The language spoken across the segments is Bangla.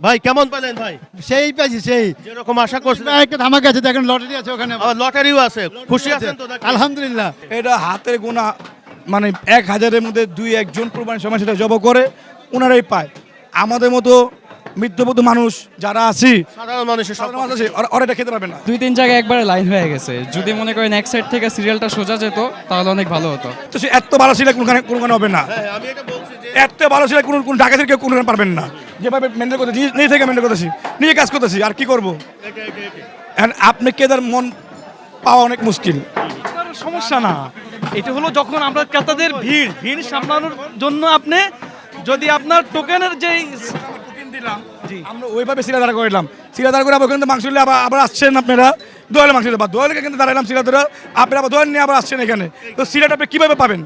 ভাই কেমন পেলেন ভাই? সেই পাইছি সেই। যেরকম আশা করছি একটা ধামাক আছে দেখেন লটারি আছে ওখানে। আবার লটারিও আছে। খুশি আছেন তো? আলহামদুলিল্লাহ। এটা হাতের গোনা মানে এক হাজারের মধ্যে দুই একজন প্রমাণ সময় সেটা জব করে ওনারাই পায়। আমাদের মতো মৃত্যুবধ মানুষ যারা আছি সাধারণ মানুষের সাধারণ মানুষ আছে ওরা- এটা খেতে পারবে না। দুই তিন জায়গায় একবারে লাইন হয়ে গেছে। যদি মনে করেন এক সাইড থেকে সিরিয়ালটা সোজা যেত তাহলে অনেক ভালো হতো। তো সে এত ভালো ছিল কোনখানে কোনখানে হবে না। হ্যাঁ আমি এটা বলছি যে এত ভালো ছিল কোন কোন ঢাকা থেকে কোনখানে পারবেন না। যেভাবে মেনটেন করতেছি নিজে- থেকে মেনটেন করতেছি নিজে কাজ করতেছি আর কি করব? আপনি কেদার মন পাওয়া অনেক মুশকিল। সমস্যা না। এটা হলো যখন আমরা ক্রেতাদের ভিড় ভিড় সামলানোর জন্য আপনি যদি আপনার টোকেনের যেই জি আমরা ওইভাবে দাঁড়া করলাম। দাঁড়া করে আবার ওখানে মাংস নিলে আবার আবার আসছেন আপনারা। দোয়ালে মাংস নিলে বা দোয়ালে কিন্তু দাঁড়ালাম সিরা ধরে। আপনারা আবার দোয়াল নিয়ে আবার আসছেন এখানে। তো সিরাটা আপনি কীভাবে পাবেন?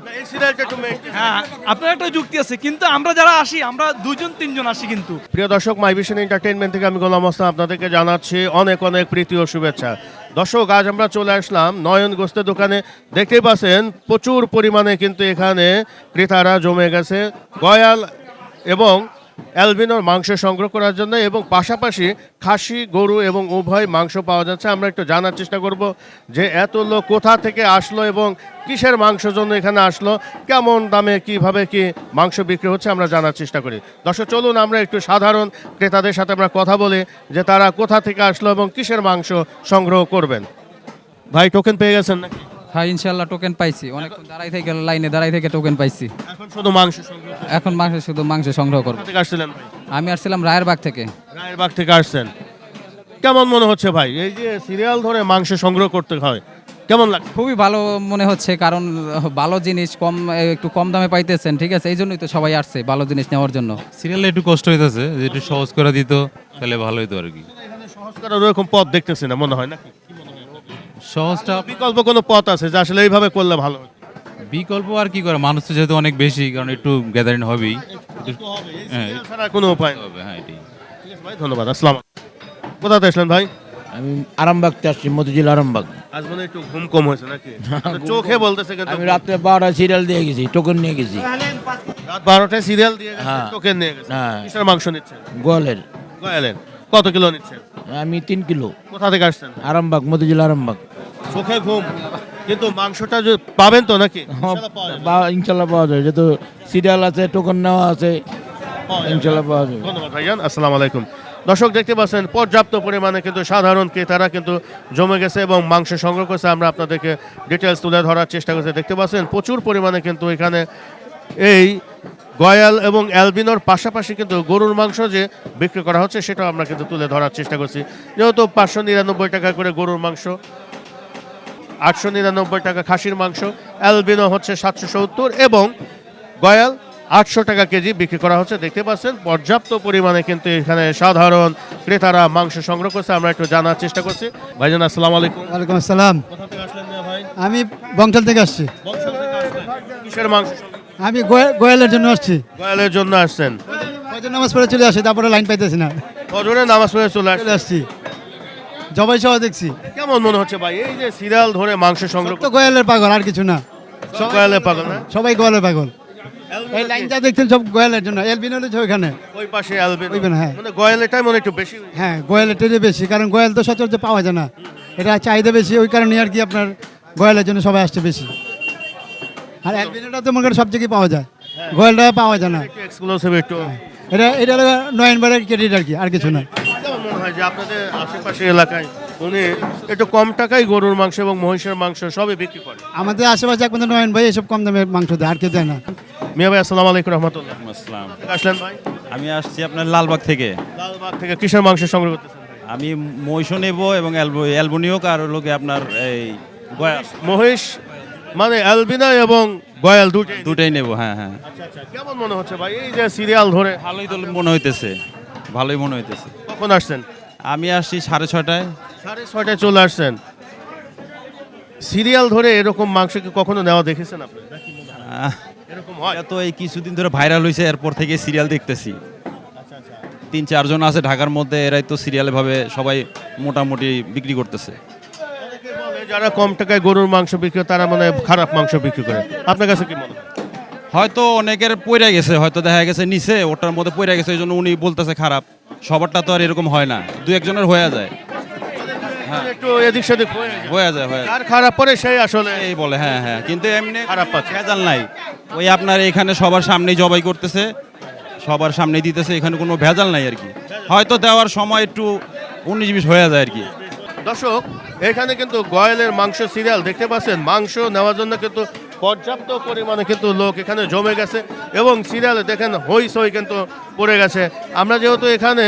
হ্যাঁ আপনার একটা যুক্তি আছে কিন্তু আমরা যারা আসি আমরা দুজন তিনজন আসি কিন্তু। প্রিয় দর্শক মাই ভিশন এন্টারটেইনমেন্ট থেকে আমি গোলাম হাসান আপনাদেরকে জানাচ্ছি অনেক অনেক প্রীতি ও শুভেচ্ছা। দর্শক আজ আমরা চলে আসলাম নয়ন গোস্তের দোকানে। দেখতেই পাচ্ছেন প্রচুর পরিমাণে কিন্তু এখানে ক্রেতারা জমে গেছে। গয়াল এবং অ্যালবিনোর মাংস সংগ্রহ করার জন্য এবং পাশাপাশি খাসি, গরু এবং উভয় মাংস পাওয়া যাচ্ছে। আমরা একটু জানার চেষ্টা করব যে এত লোক কোথা থেকে আসলো এবং কিসের মাংসের জন্য এখানে আসলো, কেমন দামে, কীভাবে কি মাংস বিক্রি হচ্ছে আমরা জানার চেষ্টা করি। দর্শক, চলুন আমরা একটু সাধারণ ক্রেতাদের সাথে আমরা কথা বলি যে তারা কোথা থেকে আসলো এবং কিসের মাংস সংগ্রহ করবেন। ভাই টোকেন পেয়ে গেছেন নাকি? হ্যাঁ ইনশাল্লাহ টোকেন পাইছি। অনেক দাঁড়াই থেকে লাইনে দাঁড়াই থেকে টোকেন পাইছি। এখন শুধু মাংস সংগ্রহ এখন মাংস শুধু মাংস সংগ্রহ করব। থেকে আসছিলেন ভাই? আমি আসছিলাম রায়েরবাগ থেকে। রায়ের বাগ থেকে আসছেন। কেমন মনে হচ্ছে ভাই? এই যে সিরিয়াল ধরে মাংস সংগ্রহ করতে হয় কেমন লাগে? খুবই ভালো মনে হচ্ছে কারণ ভালো জিনিস কম একটু কম দামে পাইতেছেন ঠিক আছে? এই জন্যই তো সবাই আসছে ভালো জিনিস নেওয়ার জন্য। সিরিয়ালে একটু কষ্ট হইতেছে যে একটু সহজ করে দিত তাহলে ভালো হতো আর কি। সহজ করার ওরকম পথ দেখতেছি না মনে হয় নাকি? সহজটা বিকল্প কোনো পথ আছে যে আসলে এইভাবে করলে ভালো বিকল্প আর কি করে? মানুষ তো যেহেতু অনেক বেশি কারণ একটু গ্যাদারিং হবেই। হ্যাঁ ছাড়া কোনো উপায় হবে হ্যাঁ এটাই। ঠিক আছে ভাই ধন্যবাদ আসসালাম কোথা থেকে আসলেন ভাই? আমি আরামবাগতে আসছি মতিঝিল আরামবাগ। আজ মনে একটু ঘুম কম হয়েছে নাকি? চোখে বলতেছে কিন্তু আমি রাত্রে বারোটা সিরিয়াল দিয়ে গেছি টোকন নিয়ে গেছি। রাত বারোটায় সিরিয়াল দিয়ে গেছে হ্যাঁ। টোকেন নিয়ে গেছে। হ্যাঁ। কিসের মাংস নিচ্ছেন? গোয়ালের। গয়ালের। কত কিলো নিচ্ছেন? আমি তিন কিলো। কোথা থেকে আসছেন? আরামবাগ মতিঝিল আরামবাগ। চোখে ঘুম। কিন্তু মাংসটা যে পাবেন তো নাকি? ইনশাল্লাহ পাওয়া বা- ইনশাল্লাহ পাওয়া যায় যেহেতু সিরিয়াল আছে টোকন নেওয়া আছে ইনশাল্লাহ পাওয়া যাবে। ধন্যবাদ ভাইজান। আসসালামু আলাইকুম। দর্শক দেখতে পাচ্ছেন পর্যাপ্ত পরিমাণে কিন্তু সাধারণ ক্রেতারা কিন্তু জমে গেছে এবং মাংস সংগ্রহ করছে। আমরা আপনাদেরকে ডিটেলস তুলে ধরার চেষ্টা করছি। দেখতে পাচ্ছেন প্রচুর পরিমাণে কিন্তু এখানে এই গয়াল এবং অ্যালবিনোর পাশাপাশি কিন্তু গরুর মাংস যে বিক্রি করা হচ্ছে সেটাও আমরা কিন্তু তুলে ধরার চেষ্টা করছি। যেহেতু পাঁচশো নিরানব্বই টাকা করে গরুর মাংস আটশো নিরানব্বই টাকা খাসির মাংস অ্যালবিনো হচ্ছে সাতশো সত্তর এবং গয়াল আটশো টাকা কেজি বিক্রি করা হচ্ছে। দেখতে পাচ্ছেন পর্যাপ্ত পরিমাণে কিন্তু এখানে সাধারণ ক্রেতারা মাংস সংগ্রহ করছে। আমরা একটু জানার চেষ্টা করছি। ভাইজান আসসালাম আলাইকুম। ওয়ালাইকুম আসসালাম। কোথা থেকে আসলেন ভাই? আমি বংশাল থেকে আসছি। বংশাল থেকে আসলেন। কিসের মাংস আমি গোয়া- গোয়ালের জন্য আসছি। গোয়ালের জন্য আসছেন। নামাজ পড়ে চলে আসি তারপরে লাইন পাইতেছি না। নামাজ পড়ে চলে চলে আসছি। জবাই সহ দেখছি। কেমন মনে হচ্ছে ভাই? এই যে সিরিয়াল ধরে মাংস সংগ্রহ তো গোয়ালের পাগল আর কিছু না। সব গয়ালের পাগল না? সবাই গোয়ালের পাগল। এই লাইনটা দেখছেন সব গোয়ালের জন্য। এলবিন হলে ওইখানে। ওই পাশে অ্যালবিনো ওইখানে, হ্যাঁ। মানে গয়ালেরটাই মনে একটু বেশি হ্যাঁ গোয়ালের টেরে বেশি কারণ গোয়াল তো সচরাচর পাওয়া যায় না। এটা চাহিদা বেশি ওই কারণে আর কি আপনার গোয়ালের জন্য সবাই আসছে বেশি। আর অ্যালবিনোটা তো মনে করেন সব জায়গায় পাওয়া যায়? গোয়ালটা পাওয়া যায় না। এক্সক্লুসিভ একটু। এটা এটা নয়নবারের ক্রেডিট আর কি আর কিছু না। হয় যে আপনাদের আশেপাশে এলাকায় উনি একটু কম টাকায় গরুর মাংস এবং মহিষের মাংস সবই বিক্রি করে। আমাদের আশেপাশে একমাত্র নয়ন ভাই এসব কম দামে মাংস দেয় আর কেউ দেয় না। মিয়া ভাই আসসালামু আলাইকুম রহমতুল্লাহ। আসসালাম। আসলেন ভাই? আমি আসছি আপনার লালবাগ থেকে। লালবাগ থেকে কিসের মাংস সংগ্রহ করতেছেন আমি মহিষ নেব এবং অ্যালবো অ্যালবোনিওক আর লোকে আপনার এই গয়া- মহিষ মানে অ্যালবিনা এবং গয়াল দুটোই। দুটাই নেব হ্যাঁ হ্যাঁ। আচ্ছা আচ্ছা কেমন মনে হচ্ছে ভাই? এই যে সিরিয়াল ধরে ভালোই তো মনে হইতেছে। ভালোই মনে হইতেছে। কখন আসছেন? আমি আসছি সাড়ে ছটায় সাড়ে ছটায় চলে আসছেন। সিরিয়াল ধরে এরকম মাংস কি কখনো নেওয়া দেখেছেন আপনি? এরকম হয়? তো এই কিছুদিন ধরে ভাইরাল হয়েছে এরপর থেকে সিরিয়াল দেখতেছি। তিন চারজন আছে ঢাকার মধ্যে এরাই তো সিরিয়ালে ভাবে সবাই মোটামুটি বিক্রি করতেছে। যারা কম টাকায় গরুর মাংস বিক্রি করে তারা মানে খারাপ মাংস বিক্রি করে। আপনার কাছে কি মনে হয়তো অনেকের পইরা গেছে হয়তো দেখা গেছে নিচে ওটার মধ্যে পইরা গেছে এই জন্য উনি বলতেছে খারাপ। সবারটা তো আর এরকম হয় না। দু একজনের হয়ে যায়। একটু এদিক সেদিক হয়ে যায়। হয়ে যায় হয়ে যায়। যার খারাপ পরে সেই আসলে এই বলে হ্যাঁ হ্যাঁ। কিন্তু এমনি খারাপ পাচ্ছে। ভেজাল নাই। ওই আপনার এখানে সবার সামনেই জবাই করতেছে সবার সামনে দিতেছে এখানে কোনো ভেজাল নাই আর কি। হয়তো দেওয়ার সময় একটু উনিশ বিশ হয়ে যায় আর কি। দর্শক এখানে কিন্তু গয়েলের মাংস সিরিয়াল দেখতে পাচ্ছেন। মাংস নেওয়ার জন্য কিন্তু পর্যাপ্ত পরিমাণে কিন্তু লোক এখানে জমে গেছে এবং সিরিয়ালে দেখেন হই সই কিন্তু পড়ে গেছে। আমরা যেহেতু এখানে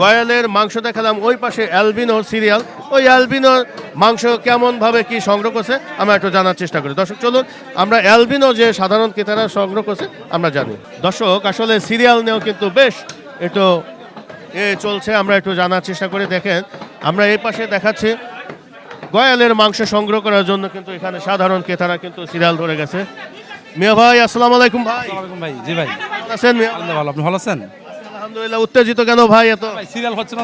গয়ালের মাংস দেখালাম, ওই পাশে অ্যালবিনো সিরিয়াল। ওই অ্যালবিনোর মাংস কেমনভাবে কি সংগ্রহ করছে, আমরা একটু জানার চেষ্টা করি। দর্শক, চলুন, আমরা অ্যালবিনো যে সাধারণ ক্রেতারা সংগ্রহ করছে, আমরা জানি। দর্শক, আসলে সিরিয়াল নিয়েও কিন্তু বেশ একটু এ চলছে, আমরা একটু জানার চেষ্টা করে। দেখেন, আমরা এই পাশে দেখাচ্ছি গয়ালের মাংস সংগ্রহ করার জন্য কিন্তু এখানে সাধারণ ক্রেতারা কিন্তু সিরিয়াল ধরে গেছে। মিয়া ভাই আসসালামু আলাইকুম ভাই। ভাই। জি ভাই। আছেন মিয়া? ভালো। আপনি ভালো আছেন? আলহামদুলিল্লাহ উত্তেজিত কেন ভাই এত? ভাই সিরিয়াল হচ্ছে না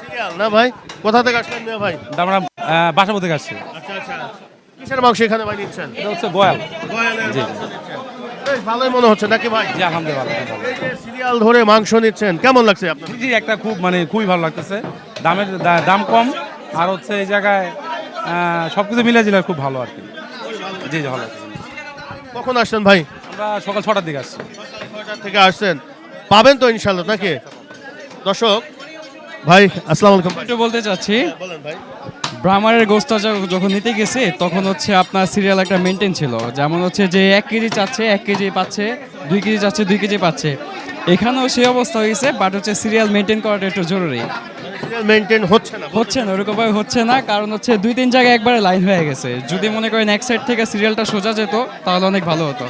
সিরিয়াল না ভাই? কোথা থেকে আসলেন মিয়া ভাই? আমরা বাসা থেকে আসছি। আচ্ছা আচ্ছা। কিসের মাংস এখানে ভাই নিচ্ছেন? এটা হচ্ছে গোয়াল। গয়ালের জি। বেশ ভালোই মনে হচ্ছে নাকি ভাই? জি আলহামদুলিল্লাহ সিরিয়াল ধরে মাংস নিচ্ছেন কেমন লাগছে আপনার জি একটা খুব মানে খুবই ভালো লাগতেছে। দামের দাম কম আর হচ্ছে এই জায়গায় সব কিছু মিলে জিলে খুব ভালো আর কি। জি ভালো। কখন আসছেন ভাই? আমরা সকাল ছটার দিকে আসছি। থেকে আসছেন। পাবেন তো ইনশাল্লাহ নাকি? দর্শক ভাই আসসালামু আলাইকুম। একটু বলতে চাচ্ছি বলেন ভাই। ব্রাহ্মারের গোস্ত যখন নিতে গেছে তখন হচ্ছে আপনার সিরিয়াল একটা মেনটেন ছিল। যেমন হচ্ছে যে এক কেজি চাচ্ছে এক কেজি পাচ্ছে দুই কেজি চাচ্ছে দুই কেজি পাচ্ছে। এখানেও সেই অবস্থা হয়েছে বাট হচ্ছে সিরিয়াল মেনটেন করাটা একটু জরুরি। মেনটেন হচ্ছে না হচ্ছে না হচ্ছে না। কারণ হচ্ছে দুই, তিন জায়গায় একবারে লাইন হয়ে গেছে। যদি মনে করেন এক সাইড থেকে সিরিয়ালটা সোজা যেত, তাহলে অনেক ভালো হতো।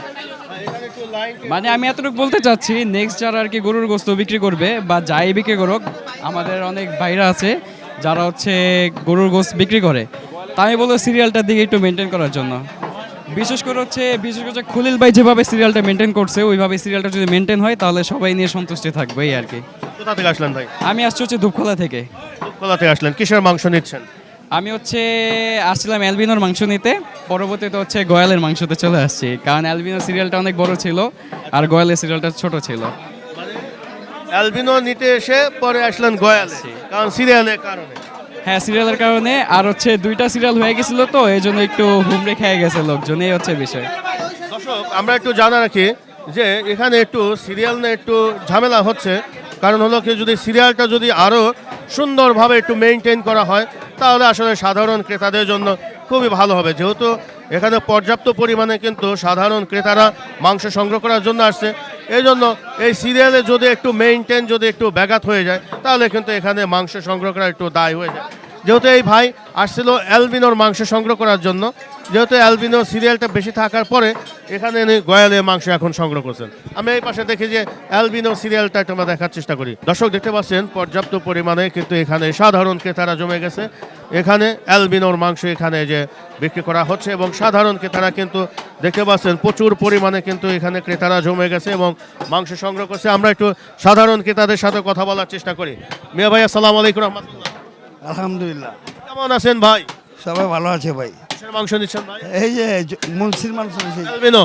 মানে আমি এতটুকু বলতে চাচ্ছি নেক্সট যারা আর কি গরুর গোস্ত বিক্রি করবে বা যাই বিক্রি করুক, আমাদের অনেক ভাইরা আছে যারা হচ্ছে গরুর গোস্ত বিক্রি করে। তাই আমি বলব সিরিয়ালটার দিকে একটু মেনটেন করার জন্য। বিশেষ করে হচ্ছে, বিশেষ করে খলিল ভাই যেভাবে সিরিয়ালটা মেনটেন করছে, ওইভাবে সিরিয়ালটা যদি মেনটেন হয়, তাহলে সবাই নিয়ে সন্তুষ্টি থাকবে, এই আর কি। কোথা থেকে আসলেন ভাই? আমি আসছি হচ্ছে ধূপখোলা থেকে। কোথা থেকে আসলেন। কিসের মাংস নিচ্ছেন? আমি হচ্ছে আসছিলাম অ্যালবিনোর মাংস নিতে। পরবর্তীতে হচ্ছে গয়ালের মাংসতে চলে আসছি। কারণ অ্যালবিনো সিরিয়ালটা অনেক বড় ছিল আর গয়ালের সিরিয়ালটা ছোট ছিল। অ্যালবিনো নিতে এসে পরে আসলেন গয়ালে কারণ সিরিয়ালের কারণে। হ্যাঁ সিরিয়ালের কারণে। আর হচ্ছে দুইটা সিরিয়াল হয়ে গেছিল তো এই জন্য একটু হুমড়ে খেয়ে গেছে লোকজন এই হচ্ছে বিষয়। দর্শক আমরা একটু জানা রাখি যে এখানে একটু সিরিয়াল নিয়ে একটু ঝামেলা হচ্ছে। কারণ হলো কি, যদি সিরিয়ালটা যদি আরও সুন্দরভাবে একটু মেনটেন করা হয়, তাহলে আসলে সাধারণ ক্রেতাদের জন্য খুবই ভালো হবে। যেহেতু এখানে পর্যাপ্ত পরিমাণে কিন্তু সাধারণ ক্রেতারা মাংস সংগ্রহ করার জন্য আসছে এই জন্য এই সিরিয়ালে যদি একটু মেনটেন যদি একটু ব্যাঘাত হয়ে যায়, তাহলে কিন্তু এখানে মাংস সংগ্রহ করা একটু দায় হয়ে যায়। যেহেতু এই ভাই আসছিল অ্যালবিনোর মাংস সংগ্রহ করার জন্য, যেহেতু অ্যালবিনো সিরিয়ালটা বেশি থাকার পরে এখানে এনে গয়ালের মাংস এখন সংগ্রহ করছেন। আমি এই পাশে দেখি যে অ্যালবিনো সিরিয়ালটা একটু আমরা দেখার চেষ্টা করি। দর্শক দেখতে পাচ্ছেন, পর্যাপ্ত পরিমাণে কিন্তু এখানে সাধারণ ক্রেতারা জমে গেছে। এখানে অ্যালবিনোর মাংস এখানে যে বিক্রি করা হচ্ছে এবং সাধারণ ক্রেতারা কিন্তু দেখতে পাচ্ছেন, প্রচুর পরিমাণে কিন্তু এখানে ক্রেতারা জমে গেছে এবং মাংস সংগ্রহ করছে। আমরা একটু সাধারণ ক্রেতাদের সাথে কথা বলার চেষ্টা করি। মিয়া ভাই, আসসালামু আলাইকুম রহমতুল্লাহ। আলহামদুলিল্লাহ। কেমন আছেন ভাই? সবাই ভালো আছে ভাই। কিসের মাংস নিচ্ছেন ভাই? এই যে মুন্সির মাংস অ্যালবিনো?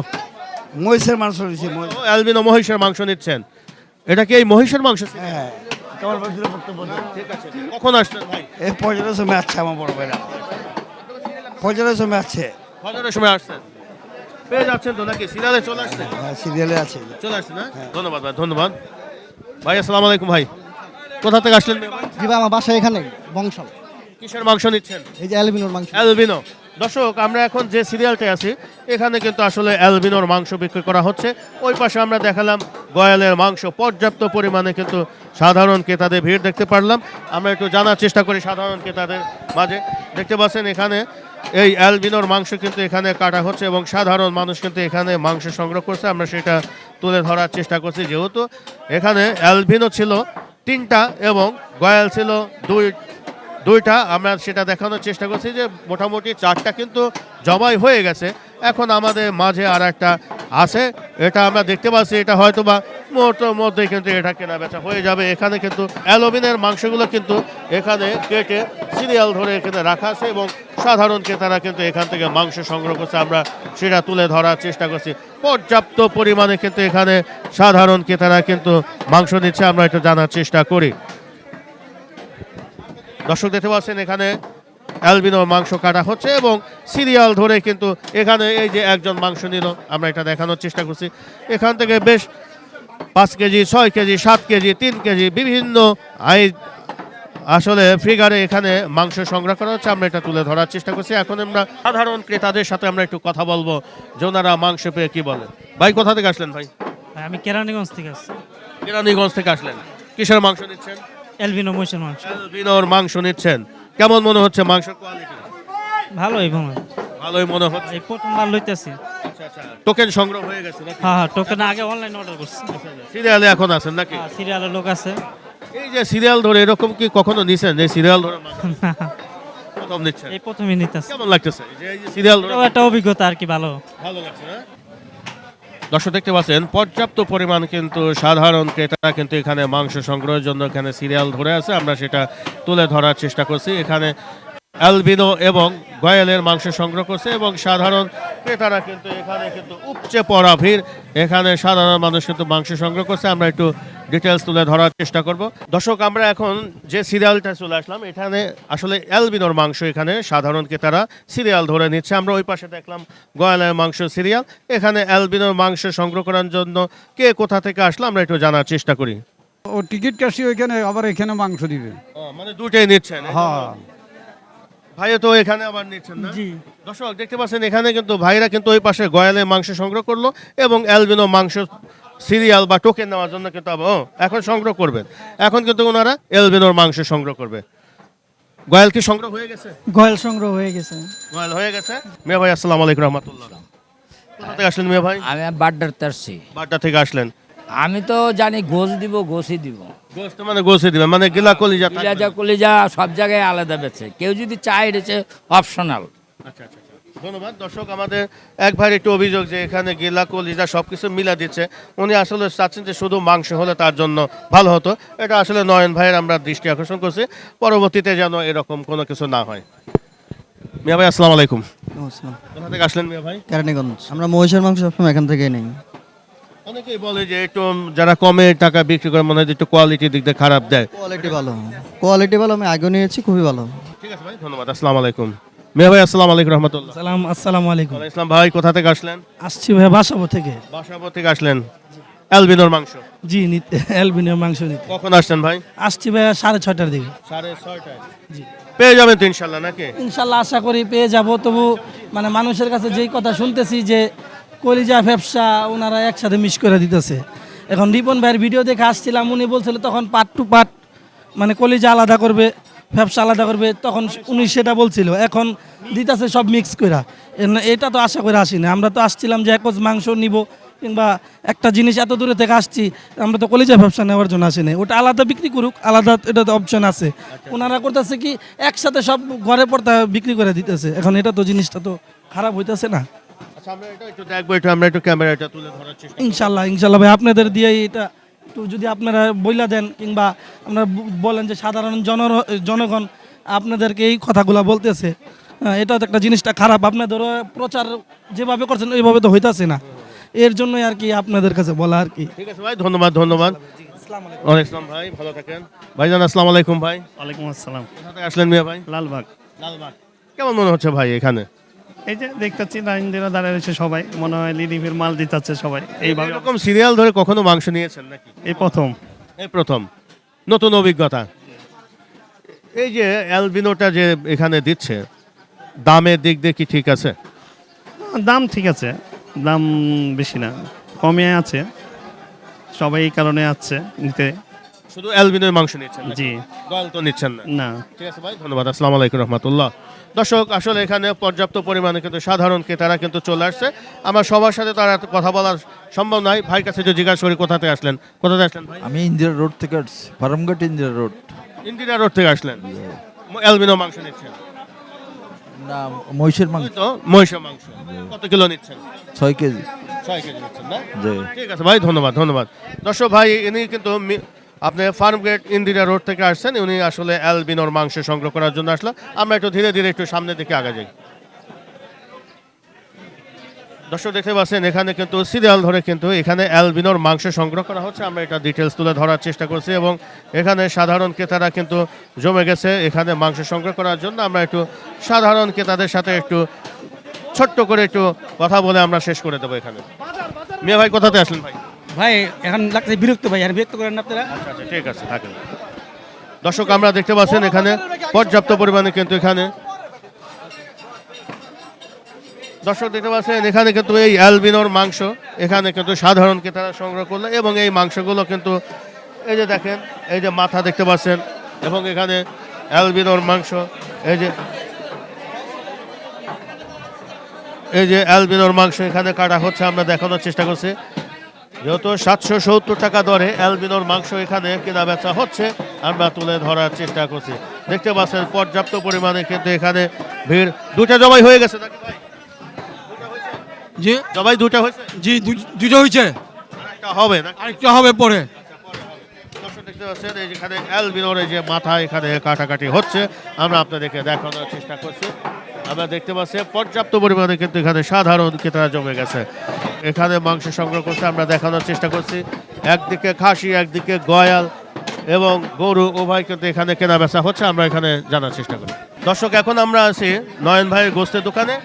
মহিষের মাংস নিয়েছি ও, অ্যালবিনো মহিষের মাংস নিচ্ছেন। এটা কি এই মহিষের মাংস? হ্যাঁ। বলছিল বক্তব্য দেন। কখন আসছেন ভাই? এই সময় আসছে আমার বড় ভাইরা। পর্যটনের সময় আসছে। সময় আসছেন। পেয়ে যাচ্ছেন তো নাকি? সিরিয়ালে চলে আসছেন? হ্যাঁ সিরিয়ালে আছে। চলে আসছেন হ্যাঁ। ধন্যবাদ ভাই ধন্যবাদ। ভাই আসসালামু আলাইকুম ভাই। কোথা থেকে আসলেন জি ভাই আমার বাসা এখানে বংশাল। কিসের মাংস নিচ্ছেন? এই যে অ্যালবিনোর মাংস। অ্যালবিনো। দর্শক আমরা এখন যে সিরিয়ালটা আছি এখানে কিন্তু আসলে অ্যালবিনোর মাংস বিক্রি করা হচ্ছে। ওই পাশে আমরা দেখালাম গয়ালের মাংস। পর্যাপ্ত পরিমাণে কিন্তু সাধারণ ক্রেতাদের ভিড় দেখতে পারলাম। আমরা একটু জানার চেষ্টা করি সাধারণ ক্রেতাদের মাঝে। দেখতে পাচ্ছেন এখানে এই অ্যালবিনোর মাংস কিন্তু এখানে কাটা হচ্ছে এবং সাধারণ মানুষ কিন্তু এখানে মাংস সংগ্রহ করছে। আমরা সেটা তুলে ধরার চেষ্টা করছি। যেহেতু এখানে অ্যালবিনো ছিল তিনটা এবং গয়াল ছিল দুই, দুইটা। আমরা সেটা দেখানোর চেষ্টা করছি যে মোটামুটি চারটা কিন্তু জবাই হয়ে গেছে। এখন আমাদের মাঝে আর একটা আছে। এটা আমরা দেখতে পাচ্ছি, এটা হয়তো বা মুহূর্তের মধ্যে কিন্তু এটা কেনা বেচা হয়ে যাবে। এখানে কিন্তু অ্যালোমিনের মাংসগুলো কিন্তু এখানে কেটে সিরিয়াল ধরে এখানে রাখা আছে এবং সাধারণ ক্রেতারা কিন্তু এখান থেকে মাংস সংগ্রহ করছে। আমরা সেটা তুলে ধরার চেষ্টা করছি। পর্যাপ্ত পরিমাণে কিন্তু এখানে সাধারণ ক্রেতারা কিন্তু মাংস নিচ্ছে, আমরা এটা জানার চেষ্টা করি। দর্শক দেখতে পাচ্ছেন এখানে অ্যালবিনো মাংস কাটা হচ্ছে এবং সিরিয়াল ধরে কিন্তু এখানে এই যে একজন মাংস নিল আমরা এটা দেখানোর চেষ্টা করছি। এখান থেকে বেশ পাঁচ কেজি ছয় কেজি সাত কেজি তিন কেজি বিভিন্ন আই আসলে ফিগারে এখানে মাংস সংগ্রহ করা হচ্ছে আমরা এটা তুলে ধরার চেষ্টা করছি। এখন আমরা সাধারণ ক্রেতাদের সাথে আমরা একটু কথা বলব যে ওনারা মাংস পেয়ে কি বলে? ভাই কোথা থেকে আসলেন ভাই? আমি কেরানীগঞ্জ থেকে আসছি। কেরানীগঞ্জ থেকে আসলেন। কিসের মাংস নিচ্ছেন? এলভিনো মহিষের মাংস। অ্যালবিনোর মাংস নিচ্ছেন। কেমন মনে হচ্ছে মাংসের কোয়ালিটি ভালোই মনে ভালোই মনে হচ্ছে? এই প্রথমবার লইতেছি। টোকেন সংগ্রহ হয়ে গেছে নাকি? হ্যাঁ হ্যাঁ টোকেন আগে অনলাইন অর্ডার করছি। সিরিয়ালে এখন আছেন নাকি? সিরিয়ালের লোক আছে। এই যে সিরিয়াল ধরে এরকম কি কখনো নিছেন? যে সিরিয়াল ধরে প্রথম নিচ্ছেন। এই প্রথমে নিতেছি। কেমন লাগতেছে? এই যে সিরিয়াল ধরে একটা অভিজ্ঞতা আর কি ভালো। ভালো লাগছে না দর্শক দেখতে পাচ্ছেন, পর্যাপ্ত পরিমাণ কিন্তু সাধারণ ক্রেতারা কিন্তু এখানে মাংস সংগ্রহের জন্য এখানে সিরিয়াল ধরে আছে। আমরা সেটা তুলে ধরার চেষ্টা করছি। এখানে অ্যালবিনো এবং গয়ালের মাংস সংগ্রহ করছে এবং সাধারণ ক্রেতারা কিন্তু এখানে কিন্তু উপচে পড়া ভিড়। এখানে সাধারণ মানুষ কিন্তু মাংস সংগ্রহ করছে। আমরা একটু ডিটেলস তুলে ধরার চেষ্টা করব। দর্শক আমরা এখন যে সিরিয়ালটা চলে আসলাম এখানে আসলে অ্যালবিনোর মাংস এখানে সাধারণ ক্রেতারা সিরিয়াল ধরে নিচ্ছে। আমরা ওই পাশে দেখলাম গয়ালের মাংস সিরিয়াল। এখানে অ্যালবিনোর মাংস সংগ্রহ করার জন্য কে কোথা থেকে আসলো আমরা একটু জানার চেষ্টা করি। ও টিকিট কাশি ওইখানে আবার এখানে মাংস দিবে। মানে দুটাই নিচ্ছেন। হ্যাঁ। ভাইও তো এখানে আবার নিচ্ছেন না। দর্শক দেখতে পাচ্ছেন এখানে কিন্তু ভাইরা কিন্তু ওই পাশে গয়ালে মাংস সংগ্রহ করল এবং অ্যালবিনো মাংস সিরিয়াল বা টোকেন নেওয়ার জন্য কিন্তু এখন সংগ্রহ করবেন। এখন কিন্তু ওনারা এলবিনোর মাংস সংগ্রহ করবে। গয়াল কি সংগ্রহ হয়ে গেছে? গয়াল সংগ্রহ হয়ে গেছে। গয়াল হয়ে গেছে। মিয়া ভাই আসসালামু আলাইকুম রহমতুল্লাহ। কোথা থেকে আসলেন মিয়া ভাই? আমি বাড্ডার তারছি বাড্ডা থেকে আসলেন। আমি তো জানি গোস দিব গোসই দিব। গোস্ত মানে গোসে দিবেন মানে গিলা কলিজা থাকবে। কলিজা না। কলিজা সব জায়গায় আলাদা বেছে কেউ যদি চায় এটা অপশনাল আচ্ছা আচ্ছা আচ্ছা। ধন্যবাদ। দর্শক আমাদের এক ভাইয়ের একটু অভিযোগ যে এখানে গিলা কলিজা সব কিছু মিলা দিচ্ছে। উনি আসলে চাচ্ছেন যে শুধু মাংস হলে তার জন্য ভালো হতো। এটা আসলে নয়ন ভাইয়ের আমরা দৃষ্টি আকর্ষণ করছি। পরবর্তীতে যেন এরকম কোনো কিছু না হয়। মিয়া ভাই আসসালামু আলাইকুম। কোথা থেকে আসলেন মিয়া ভাই? কেরানীগঞ্জ। আমরা মহিষের মাংস সবসময় এখান থেকেই নেই। অনেকেই বলে যে একটু যারা কমে টাকা বিক্রি করে মনে হয় একটু কোয়ালিটির দিক দিয়ে খারাপ দেয়। কোয়ালিটি ভালো। কোয়ালিটি ভালো আমি আগেও নিয়েছি খুবই ভালো। ঠিক আছে ভাই ধন্যবাদ আসসালামু আলাইকুম। মিয়া ভাই আসসালামু আলাইকুম রহমতুল্লাহ। সালাম আসসালামু আলাইকুম। ইসলাম ভাই কোথা থেকে আসলেন? আসছি ভাই বাসাবো থেকে। বাসাবো থেকে আসলেন। অ্যালবিনোর মাংস? জি নিতে অ্যালবিনিয়াম মাংস নিতে। কখন আসছেন ভাই? আসছি ভাই সাড়ে ছয়টার দিকে। সাড়ে ছয়টায়। পেয়ে যাবেন তো ইনশাল্লাহ নাকি? ইনশাল্লাহ আশা করি পেয়ে যাব তবু মানে মানুষের কাছে যেই কথা শুনতেছি যে কলিজা ব্যবসা ওনারা একসাথে মিস করে দিতেছে। এখন রিপন ভাইয়ের ভিডিও দেখে আসছিলাম উনি বলছিল তখন পার্ট টু পার্ট মানে কলিজা আলাদা করবে ব্যবসা আলাদা করবে তখন উনি সেটা বলছিল। এখন দিতেছে সব মিক্স করে এটা তো আশা করে আসি না আমরা তো আসছিলাম যে একজ মাংস নিব কিংবা একটা জিনিস এত দূরে থেকে আসছি আমরা তো কলিজা ব্যবসা নেওয়ার জন্য আসি না ওটা আলাদা বিক্রি করুক আলাদা এটা তো অপশন আছে। ওনারা করতেছে কি একসাথে সব ঘরে পড়তে বিক্রি করে দিতেছে। এখন এটা তো জিনিসটা তো খারাপ হইতেছে না। আচ্ছা আমরা এটা একটু দেখব একটু আমরা একটু ক্যামেরাটা তুলে ধরার চেষ্টা ইনশাল্লাহ ইনশাল্লাহ ভাই আপনাদের দিয়ে এটা একটু যদি আপনারা বইলা দেন কিংবা আপনারা বলেন যে সাধারণ জন জনগণ আপনাদেরকে এই কথাগুলো বলতেছে এটা তো একটা জিনিসটা খারাপ। আপনাদেরও প্রচার যেভাবে করছেন ওইভাবে তো হইতাছে না। এর জন্যই আর কি আপনাদের কাছে বলা আর কি। ঠিক আছে ভাই ধন্যবাদ ধন্যবাদ। আসসালাম ভাই ভালো থাকেন। ভাইজান আসসালামু আলাইকুম ভাই। ওয়ালাইকুম আসসালাম। কোথা থেকে আসলেন মিয়া ভাই? লালবাগ। লালবাগ। কেমন মনে হচ্ছে ভাই এখানে? এই যে দেখতেছি লাইন দিয়ে দাঁড়িয়ে রয়েছে সবাই। মনে হয় লিডিফের মাল দিতেছে সবাই। এইভাবে এরকম সিরিয়াল ধরে কখনো মাংস নিয়েছেন নাকি? এই প্রথম। এই প্রথম। নতুন অভিজ্ঞতা। এই যে অ্যালবিনোটা যে এখানে দিচ্ছে দামের দিক দিয়ে কি ঠিক আছে? দাম ঠিক আছে। দাম বেশি না। কমে আছে। সবাই এই কারণে আছে নিতে। শুধু অ্যালবিনোর মাংস নিচ্ছেন জি। গল তো নিচ্ছেন না? না। ঠিক আছে ভাই ধন্যবাদ। আসসালামু আলাইকুম রহমতুল্লাহ। দর্শক আসলে এখানে পর্যাপ্ত পরিমাণে কিন্তু সাধারণ ক্রেতারা কিন্তু চলে আসছে। আমার সবার সাথে তারা কথা বলা সম্ভব নয়। ভাই কাছে যে জিজ্ঞাসা করি কোথা থেকে আসলেন? কোথাতে আসলেন ভাই? আমি ইন্দিরা রোড থেকে আসছি ফার্মঘাট ইন্দিরা রোড। ইন্দিরা রোড থেকে আসলেন? অ্যালবিনো মাংস নিচ্ছেন? না মহিষের মাংস। তো মহিষের মাংস। কত কিলো নিচ্ছেন? ছয় কেজি। ছয় কেজি নিচ্ছেন না? ঠিক আছে ভাই ধন্যবাদ ধন্যবাদ। দর্শক ভাই ইনি কিন্তু আপনি ফার্ম গেট ইন্দিরা রোড থেকে আসছেন, উনি আসলে অ্যালবিনোর মাংস সংগ্রহ করার জন্য আসলো। আমরা একটু ধীরে ধীরে একটু সামনের দিকে আগে যাই। দর্শক দেখতে পাচ্ছেন, এখানে কিন্তু সিরিয়াল ধরে কিন্তু এখানে অ্যালবিনোর মাংস সংগ্রহ করা হচ্ছে। আমরা এটা ডিটেলস তুলে ধরার চেষ্টা করছি এবং এখানে সাধারণ ক্রেতারা কিন্তু জমে গেছে এখানে মাংস সংগ্রহ করার জন্য। আমরা একটু সাধারণ ক্রেতাদের সাথে একটু ছোট্ট করে একটু কথা বলে আমরা শেষ করে দেবো এখানে। মিয়া ভাই, কোথাতে আসলেন ভাই? ভাই, এখন লাগছে বিরক্ত ভাই, আর বিরক্ত করেন আপনারা। আচ্ছা আচ্ছা ঠিক আছে, থাকেন। দর্শক, আমরা দেখতে পাচ্ছেন এখানে, পর্যাপ্ত পরিমাণে কিন্তু এখানে। দর্শক, দেখতে পাচ্ছেন, এখানে কিন্তু এই অ্যালবিনোর মাংস, এখানে কিন্তু সাধারণ ক্রেতারা সংগ্রহ করল, এবং এই মাংসগুলো কিন্তু এই যে দেখেন, এই যে মাথা দেখতে পাচ্ছেন, এবং এখানে অ্যালবিনোর মাংস, এই যে এই যে অ্যালবিনোর মাংস এখানে কাটা হচ্ছে, আমরা দেখানোর চেষ্টা করছি। যেহেতু সাতশো সত্তর টাকা দরে অ্যালবিনোর মাংস এখানে কেনা বেচা হচ্ছে। আমরা তুলে ধরার চেষ্টা করছি। দেখতে পাচ্ছেন পর্যাপ্ত পরিমাণে কিন্তু এখানে ভিড়। দুটা জবাই হয়ে গেছে নাকি ভাই? জি। জবাই দুটা হয়েছে? জি দুটো হয়েছে। হবে আরেকটা হবে পরে। দেখতে পাচ্ছেন এই যেখানে অ্যালবিনোর এই যে মাথা এখানে কাটাকাটি হচ্ছে আমরা আপনাদেরকে দেখানোর চেষ্টা করছি। আমরা দেখতে পাচ্ছি পর্যাপ্ত পরিমাণে কিন্তু এখানে সাধারণ ক্রেতারা জমে গেছে। এখানে মাংস সংগ্রহ করছে আমরা দেখানোর চেষ্টা করছি। একদিকে খাসি একদিকে গয়াল এবং গরু উভয় কিন্তু এখানে কেনা বেচা হচ্ছে আমরা এখানে জানার চেষ্টা করি। দর্শক এখন আমরা আছি নয়ন ভাইয়ের গোস্তের দোকানে।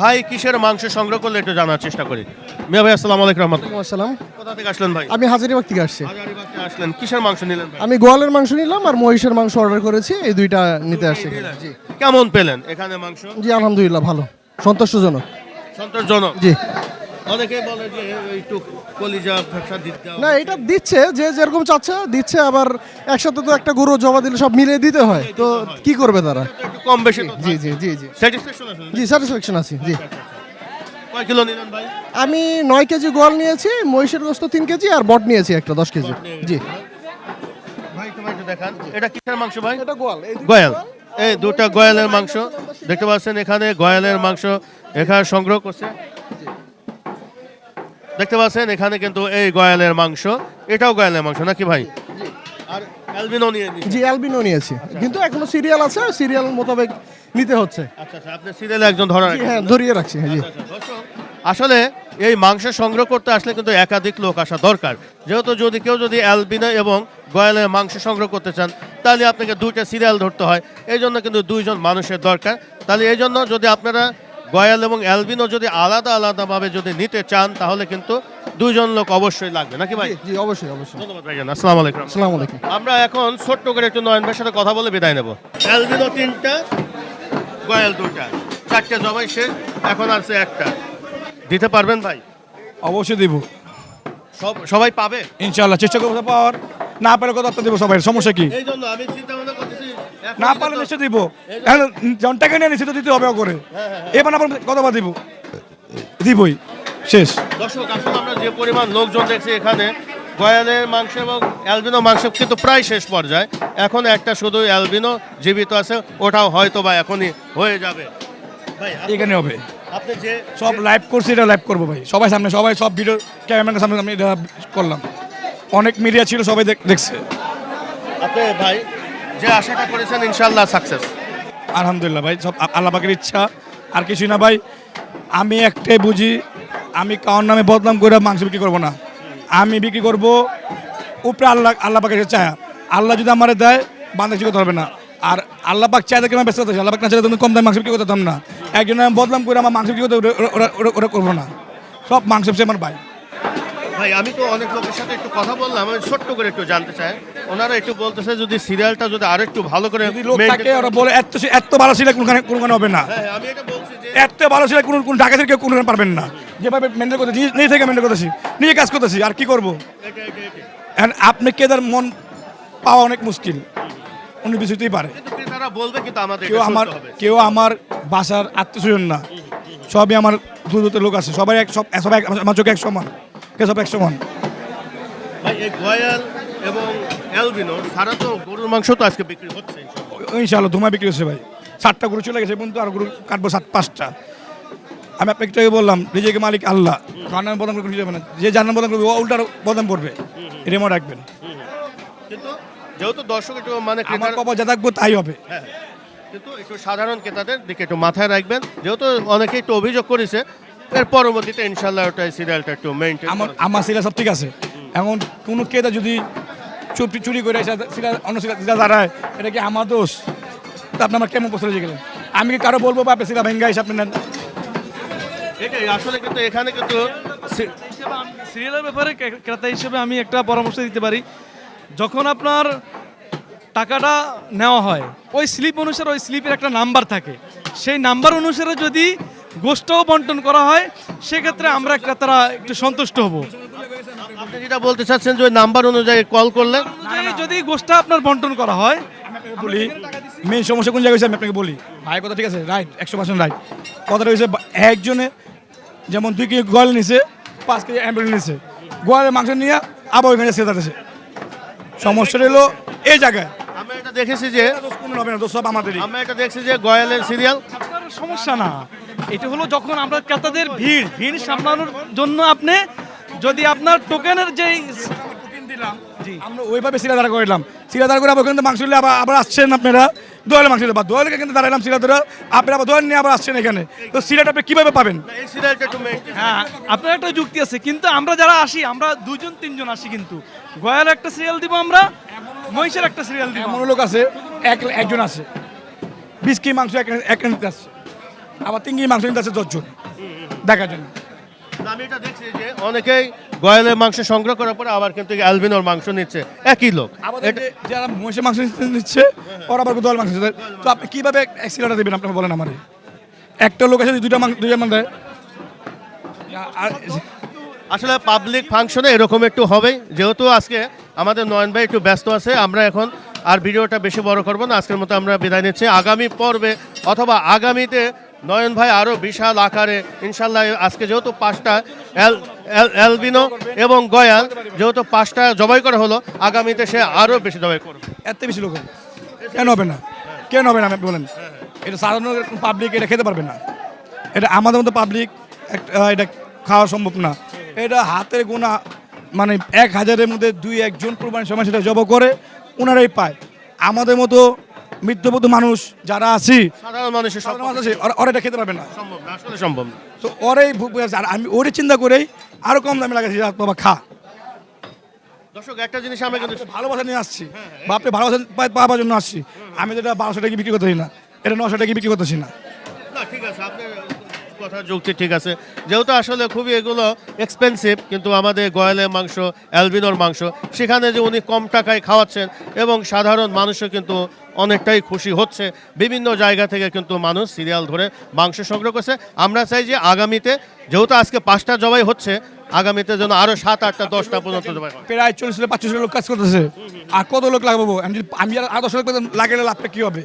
ভাই কিসের মাংস সংগ্রহ করলে একটু জানার চেষ্টা করি? মিয়া ভাই আসসালামু আলাইকুম রহমতুল্লাহ। আসসালাম। কোথা থেকে আসলেন ভাই? আমি হাজারিবাগ থেকে আসছি। হাজারীবাগ থেকে আসলেন। কিসের মাংস নিলেন আমি গোয়ালের মাংস নিলাম আর মহিষের মাংস অর্ডার করেছি এই দুইটা নিতে আসছি। জি কেমন পেলেন এখানে মাংস? জি আলহামদুলিল্লাহ ভালো। সন্তোষজনক। সন্তোষজনক? জি। অনেকে বলে যে একটু কলিজা ব্যবসা দিতে না এটা দিচ্ছে যে যেরকম চাচ্ছে দিচ্ছে আবার একসাথে তো একটা গরু জমা দিলে সব মিলিয়ে দিতে হয়। তো কি করবে তারা? কম বেশি জি জি জি জি। স্যাটিসফ্যাকশন আছে জি স্যাটিসফ্যাকশন আছি জি। কয় কিলো নিলেন ভাই? আমি নয় কেজি গোয়াল নিয়েছি মহিষের গোস্ত তিন কেজি আর বট নিয়েছি একটা দশ কেজি। জি। ভাই তোমার একটু দেখান। এটা কিসের মাংস ভাই? এটা গোয়াল গয়াল। এই দুটো গয়ালের মাংস। দেখতে পাচ্ছেন এখানে গয়ালের মাংস এখানে সংগ্রহ করছে। দেখতে পাচ্ছেন এখানে কিন্তু এই গয়ালের মাংস। এটাও গয়ালের মাংস নাকি ভাই? আর অ্যালবিনো নিয়ে। জি অ্যালবিনো নিয়েছি। কিন্তু এখনও সিরিয়াল আছে সিরিয়াল মোতাবেক নিতে হচ্ছে। আচ্ছা আচ্ছা আপনি সিরিয়ালে একজন ধরা হ্যাঁ ধরিয়ে রাখছি হ্যাঁ জি। আসলে এই মাংস সংগ্রহ করতে আসলে কিন্তু একাধিক লোক আসা দরকার। যেহেতু যদি কেউ যদি অ্যালবিনা এবং গয়ালের মাংস সংগ্রহ করতে চান তাহলে আপনাকে দুইটা সিরিয়াল ধরতে হয়। এই জন্য কিন্তু দুইজন মানুষের দরকার। তাহলে এই জন্য যদি আপনারা গয়াল এবং অ্যালবিনো যদি আলাদা আলাদাভাবে যদি নিতে চান তাহলে কিন্তু দুইজন লোক অবশ্যই লাগবে। নাকি ভাই? জি অবশ্যই অবশ্যই। ধন্যবাদ ভাইজান আসসালামু আলাইকুম। আসসালামু আলাইকুম। আমরা এখন ছোট্ট করে একটু নয়ন ভাইয়ের সাথে কথা বলে বিদায় নেব। অ্যালবিনো তিনটা গয়াল দুটা চারটে জবাই শেষ এখন আছে একটা। দিতে পারবেন ভাই? অবশ্যই দিব। সব সবাই পাবে? ইনশাআল্লাহ চেষ্টা করব পাওয়ার। না পেলে আপনার দেবো সবাই সমস্যা কি? এই জন্য আমি চিন্তা ভাবনা না পারলে নিশ্চয় দিব। যখন নিয়ে নিশ্চয় দিতে হবে করে এবার আপনার কতবার দিব। দিবই। শেষ। দর্শক আসলে আমরা যে পরিমাণ লোকজন দেখছি এখানে গয়ালের মাংস এবং অ্যালবিনো মাংস কিন্তু প্রায় শেষ পর্যায়ে। এখন একটা শুধু অ্যালবিনো জীবিত আছে ওটাও হয়তো বা এখনই হয়ে যাবে। ভাই এখানে হবে। আপনি যে সব লাইভ করছি এটা লাইভ করব ভাই। সবাই সামনে সবাই সব ভিডিও ক্যামেরার সামনে আমি এটা করলাম। অনেক মিডিয়া ছিল সবাই দেখ- দেখছে। আপনি ভাই যে আশাটা করেছেন ইনশাল্লাহ সাকসেস আলহামদুলিল্লাহ ভাই, সব আ- আল্লাহ ইচ্ছা। আর কিছুই না ভাই, আমি একটাই বুঝি, আমি কারোর নামে বদনাম করে মাংস বিক্রি করব না। আমি বিক্রি করব উপরে আল্লাহ আল্লাহ পাকের চায়া। আল্লাহ যদি আমার দেয় কিছু করতে হবে না। আর আল্লাহ পাক চাই দেখে ব্যস্ত করতে আল্লাহ পাক না চাইলে তুমি কম দামে মাংস বিক্রি করতে না। একজন আমি বদনাম করে আমার মাংস বিক্রি করতে ওরা- করব না। সব মাংস আমার ভাই। ভাই আমি তো অনেক লোকের সাথে একটু কথা বললাম আমি ছোট্ট করে একটু জানতে চাই। ওনারা একটু বলতেছে যদি সিরিয়ালটা যদি আরও একটু ভালো করে যদি লোক থাকে ওরা বলে এত এত ভালো ছিল কোনখানে কোনখানে হবে না? হ্যাঁ, আমি এটা বলছি যে এত ভালো ছিল কোন কোন ঢাকা থেকে কোনখানে পারবেন না। যেভাবে মেনটেন করতেছি নিজে- থেকে মেনটেন করতেছি নিজে কাজ করতেছি আর কি করব? And আপনি কেদার মন পাওয়া অনেক মুশকিল। উনি বিষয়তেই পারে। কেউ আমার কেউ আমার বাসার আত্মীয় না। সবই আমার দূর লোক আছে। সবাই এক সব সবাই আমার চোখে এক সমান। কে সব এক সমান ভাই এই গয়াল এবং অ্যালবিনো সারা তো গরুর মাংস তো আজকে বিক্রি হচ্ছে ইনশাআল্লাহ। ধুমা বিক্রি হচ্ছে ভাই। সাতটা গরু চলে গেছে কিন্তু আর গরু কাটবো সাত পাঁচটা। আমি আপনাকে একটু আগে বললাম নিজেকে মালিক আল্লাহ। কার নামে বদনাম করে যাবে না। যে যার নাম বদনাম করবে ও উল্টার বদনাম করবে। এটা মনে রাখবেন। কিন্তু যেহেতু দর্শক একটু মানে আমার কপাল যা থাকব তাই হবে। হ্যাঁ, কিন্তু একটু সাধারণ ক্রেতাদের দিকে একটু মাথায় রাখবেন। যেহেতু অনেকে একটু অভিযোগ করেছে এর পরবর্তীতে ইনশাল্লাহ ওটা সিরিয়ালটা একটু মেনটেন আমার আমার সিলা সব ঠিক আছে। এখন কোনো ক্রেতা যদি চুরি চুরি করে এসে সিলা অন্য সিলা দাঁড়ায় এটা কি আমার দোষ? তা আপনি আমার কেমন প্রশ্ন গেলেন? আমি কি কারও বলব বা আপনি সিলা ভেঙ্গা এসে আপনি নেন? এটাই আসলে কিন্তু এখানে কিন্তু সিরিয়ালের ব্যাপারে ক্রেতা হিসেবে আমি একটা পরামর্শ দিতে পারি। যখন আপনার টাকাটা নেওয়া হয় ওই স্লিপ অনুসারে ওই স্লিপের একটা নাম্বার থাকে। সেই নাম্বার অনুসারে যদি গোষ্ঠও বন্টন করা হয় সেক্ষেত্রে আমরা ক্রেতারা একটু সন্তুষ্ট হব। আপনি যেটা বলতে চাচ্ছেন যে ওই নাম্বার অনুযায়ী কল করলে অনুযায়ী যদি গোষ্ঠটা আপনার বন্টন করা হয়। বলি মেন সমস্যা কোন জায়গায় হয়েছে আমি আপনাকে বলি। ভাই কথা ঠিক আছে? রাইট একশো পার্সেন্ট রাইট কথাটা হয়েছে একজনে যেমন দুই কেজি গোয়াল নিছে পাঁচ কেজি অ্যাম্বুলেন্স নিছে। গোয়ালের মাংস নিয়ে আবার ওইখানে সে যাচ্ছে সমস্যাটা হলো এই জায়গায়। আমি এটা দেখেছি যে আমাদেরই। আমি এটা দেখছি যে গোয়ালের সিরিয়াল সমস্যা না। এটা হলো যখন আমরা ক্রেতাদের ভিড় ভিড় সামলানোর জন্য আপনি যদি আপনার টোকেনের যেই আমরা ওইভাবে সিরা দাঁড়া করলাম সিরা দাঁড়া করে আবার ওখানে মাংস নিয়ে আবার আবার আসছেন আপনারা দোয়ালে মাংস বা কিন্তু দাঁড়ালাম সিরা ধরে আপনারা আবার দোয়াল নিয়ে আবার আসছেন এখানে তো সিরাটা আপনি কীভাবে পাবেন হ্যাঁ আপনার একটা যুক্তি আছে কিন্তু আমরা যারা আসি আমরা দুজন তিনজন আসি কিন্তু গয়াল একটা সিরিয়াল দিব আমরা মহিষের একটা সিরিয়াল দিব এমন লোক আছে এক একজন আছে বিশ কেজি মাংস এক এক আসছে আবার তিন কেজি মাংস নিতে আসছে দশজন দেখার জন্য। আমি এটা দেখছি যে অনেকেই গয়ালের মাংস সংগ্রহ করার পরে আবার কিন্তু অ্যালবিনোর মাংস নিচ্ছে। একই লোক। যারা মহিষের মাংস নিচ্ছে ওরা আবার দোয়াল মাংস তো আপনি কীভাবে সিরাটা দেবেন আপনি বলেন আমারে। একটা লোক আছে দুইটা মাংস দুইটা মাংস আসলে পাবলিক ফাংশনে এরকম একটু হবেই। যেহেতু আজকে আমাদের নয়ন ভাই একটু ব্যস্ত আছে আমরা এখন আর ভিডিওটা বেশি বড় করব না। আজকের মতো আমরা বিদায় নিচ্ছি। আগামী পর্বে অথবা আগামীতে নয়ন ভাই আরও বিশাল আকারে, ইনশাল্লাহ আজকে যেহেতু পাঁচটা এল, এল- এলবিনো এবং গয়াল, যেহেতু পাঁচটা জবাই করা হলো, আগামীতে সে আরও বেশি জবাই করবে। এত বেশি লোক কেন হবে না? কেন হবে না বলেন। এটা সাধারণ পাবলিক এটা খেতে পারবে না। এটা আমাদের মতো পাবলিক এটা খাওয়া সম্ভব না। এটা হাতের গোনা মানে এক হাজারের মধ্যে দুই একজন কোরবানির সময় সেটা জব করে ওনারাই পায়। আমাদের মতো মৃত্যুবধ মানুষ যারা আছি সাধারণ মানুষের সাধারণ মানুষ আছে, ওরা- এটা খেতে পারবে না। সম্ভব না আসলে সম্ভব না। তো ওরাই আমি ওরে চিন্তা করেই আরও কম দামে লাগাচ্ছি বাবা খা। দর্শক একটা জিনিস আমরা কিন্তু ভালোবাসা নিয়ে আসছি। বা আপনি ভালোবাসা পাওয়ার জন্য আসছি। আমি যেটা বারোশো টাকা বিক্রি করতেছি না এটা নশো টাকা বিক্রি করতেছি না। না ঠিক আছে আপনার কথা যুক্তি ঠিক আছে। যেহেতু আসলে খুবই এগুলো এক্সপেন্সিভ কিন্তু আমাদের গয়ালের মাংস অ্যালবিনোর মাংস সেখানে যে উনি কম টাকায় খাওয়াচ্ছেন এবং সাধারণ মানুষও কিন্তু অনেকটাই খুশি হচ্ছে। বিভিন্ন জায়গা থেকে কিন্তু মানুষ সিরিয়াল ধরে মাংস সংগ্রহ করছে। আমরা চাই যে আগামীতে যেহেতু আজকে পাঁচটা জবাই হচ্ছে আগামীতে যেন আরও সাত আটটা দশটা পর্যন্ত জবাই প্রায় চল্লিশ থেকে পাঁচশো লোক কাজ করতেছে। আর কত লোক লাগাবো আমি যদি আমি আর দশ লোক লাগালে লাভটা কী হবে?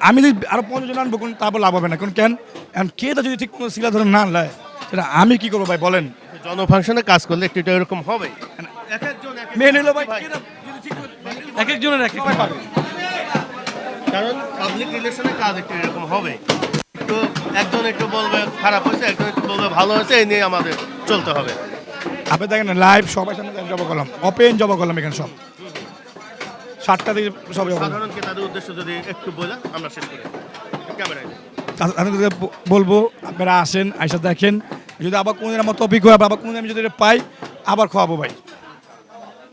আমি যদি আরও পঞ্চাশ জন আনব কোন তারপর লাভ হবে না। কারণ কেন? কে তা যদি ঠিক কোনো শিলা ধরে না নেয় সেটা আমি কি করব ভাই বলেন। জনফাংশনে কাজ করলে একটু এরকম হবে। মেন হলো ভাই কে তা যদি ঠিক করে- এক একজনের এক এক পাবে। কারণ পাবলিক রিলেশনে কাজ একটু এরকম হবে। একটু একজন একটু বলবে খারাপ হয়েছে একজন একটু বলবে ভালো হয়েছে এই নিয়ে আমাদের চলতে হবে। আপনি দেখেন লাইভ সবাই সামনে জবা করলাম ওপেন জবা করলাম এখানে সব। সাতটা থেকে সব সাধারণ তাদের উদ্দেশ্য যদি একটু বলে আমরা শেষ করি। ক্যামেরায় বলব আপনারা আসেন আইসা দেখেন। যদি আবার কোনদিন আমার টপিক হয় আবার কোনদিন আমি যদি পাই আবার খাওয়াবো ভাই।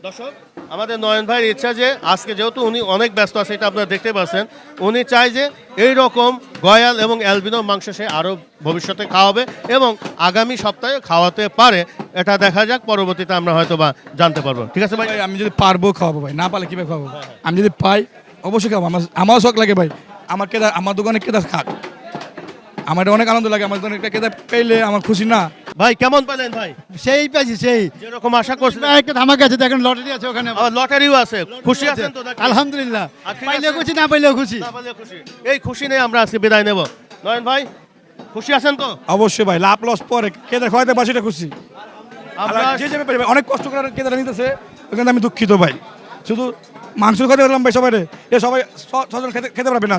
দর্শক আমাদের নয়ন ভাইয়ের ইচ্ছা যে আজকে যেহেতু উনি অনেক ব্যস্ত আছে এটা আপনারা দেখতে পাচ্ছেন উনি চায় যে এই রকম গয়াল এবং অ্যালবিনো মাংস সে আরও ভবিষ্যতে খাওয়াবে এবং আগামী সপ্তাহে খাওয়াতে পারে। এটা দেখা যাক পরবর্তীতে আমরা হয়তো বা জানতে পারব। ঠিক আছে ভাই? আমি যদি পারব খাওয়াবো ভাই না পারলে কীভাবে খাওয়াবো? আমি যদি পাই অবশ্যই খাব আমার আমারও শখ লাগে ভাই। আমার কেদার আমার দোকানে কেদার খাক। আমার এটা অনেক আনন্দ লাগে আমার একটা কেদার পেলে আমার খুশি না। ভাই কেমন পেলেন ভাই? সেই পাইছি সেই। যেরকম আশা করছিলেন একটা ধামাকা আছে দেখেন লটারি আছে ওখানে। লটারিও আছে। খুশি আছেন তো? আলহামদুলিল্লাহ। আছে। খুশি না পাইলেও খুশি। না পারলে খুশি। এই খুশি নেই আমরা আজকে বিদায় নেব। নয়ন ভাই খুশি আছেন তো? অবশ্যই ভাই লাভ লস পরে। কেদার খাওয়াতে পারছি এটা খুশি। অনেক কষ্ট করে কেদার নিতেছে ওখানে আমি দুঃখিত ভাই। শুধু মাংস খেতে পারলাম ভাই সবাই এ সবাই ছজন খেতে খেতে পারবে না।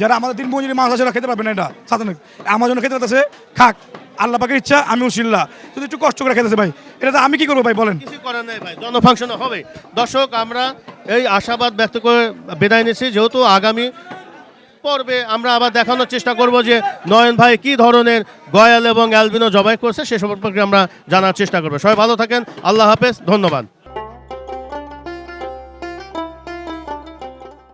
যারা আমাদের দিন মজুরি মাছ আছে খেতে পারবে না এটা। সাধারণ। আমার জন্য খেতে পারতেছে, খাক। আল্লাহ পাকের ইচ্ছা, আমি উশিল্লা যদি একটু কষ্ট করে খেতেছে ভাই। এটা আমি কি করব ভাই, বলেন। কিছু করার নেই ভাই জনফাংশন হবে। দর্শক, আমরা এই আশাবাদ ব্যক্ত করে বিদায় নিচ্ছি। যেহেতু আগামী পর্বে আমরা আবার দেখানোর চেষ্টা করব যে নয়ন ভাই কি ধরনের গয়াল এবং অ্যালবিনো জবাই করছে, সে সম্পর্কে আমরা জানার চেষ্টা করব। সবাই ভালো থাকেন, আল্লাহ হাফেজ, ধন্যবাদ।